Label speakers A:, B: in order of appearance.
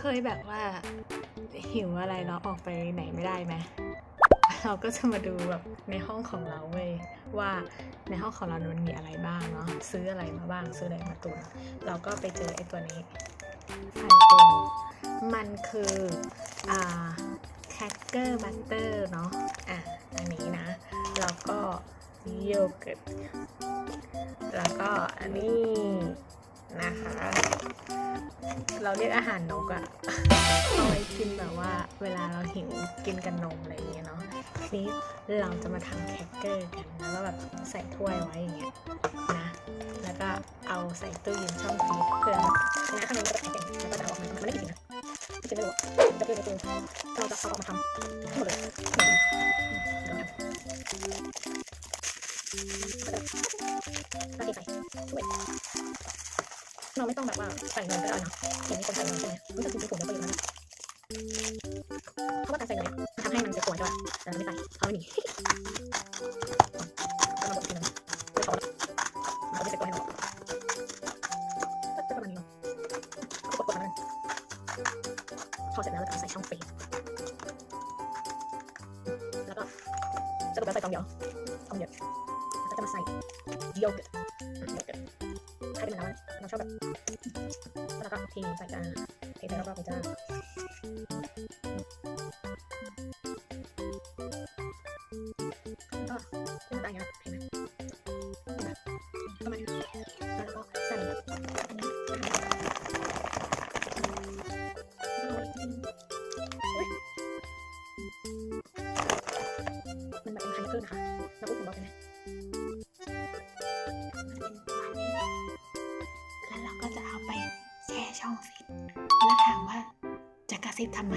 A: เคยแบบว่า หิวอะไรแล้วออกไปไหนไม่ได้ไหมเราก็จะมาดูแบบในห้องของเราเว้ยว่าในห้องของเรามันมีอะไรบ้างเนาะซื้ออะไรมาบ้างซื้ออะไรมาตุนเราก็ไปเจอไอ้ตัวนี้ฟันโกมันคืออ่าแคคเกอร์บัตเตอร์เนาะอะอันนี้นะ แล้วก็โยเกิร์ตแล้วก็อันนี้นะคะ เราเรียกอาหารนกอะเอาไว้กินแบบว่า เวลาเราหิวกินกับนมอะไรอย่างเงี้ยเนาะทีนี้เราจะมาทำแคคเกอร์กันแล้วก็แบบใส่ถ้วยไว้อย่างเงี้ยนะ แล้วก็เอาใส่ตู้เย็นช่องฟรีซเพื่อนะข้างในมันก็จะแข็งแล้วก็จะออกมามันไม่ได้กินนะกินไม่รู้จะเป็นในตู้เราจะเอาออกมาทำทั้งหมดเลยก็จะใส่ถ้วย เราไม่ต้องแบบว่าใส่เงินก็ได้นะอย่างนี้คนใส่เงินใช่ไหมรู้สึกจริงๆผมก็เยอะนะเพราะว่าการใส่เงินเนี่ยมันทำให้มันจ็บปวดใช่ป่ะแต่เราไม่ใส่เอาไม่หนีก็มาบดทีนึงไม่เราไม่เจ็บปวดให้เราก็ประมาณนี้เนาะกดๆประมาณนั้นพอเสร็จแล้วเราจะใส่ช่องฟรีแล้วก็สรุปแล้วใส่กองเดียวกองเดียวแล้วก็จะมาใส่โยเกิร์ต เป็นน้ำเราชอบแบบแล้วก็เทใส่จานเทใส่รอบๆในจานก็หน้าตาอย่างนี้เห็นไหมประมาณนี้แล้วก็ใส่อันนี้มันแบบเป็นคันเกอร์นะคะเราพูดถึงเราใช่ไหมแล้วเราก็จะ ช่องสิแล้วถามว่าจะกระซิบทำไม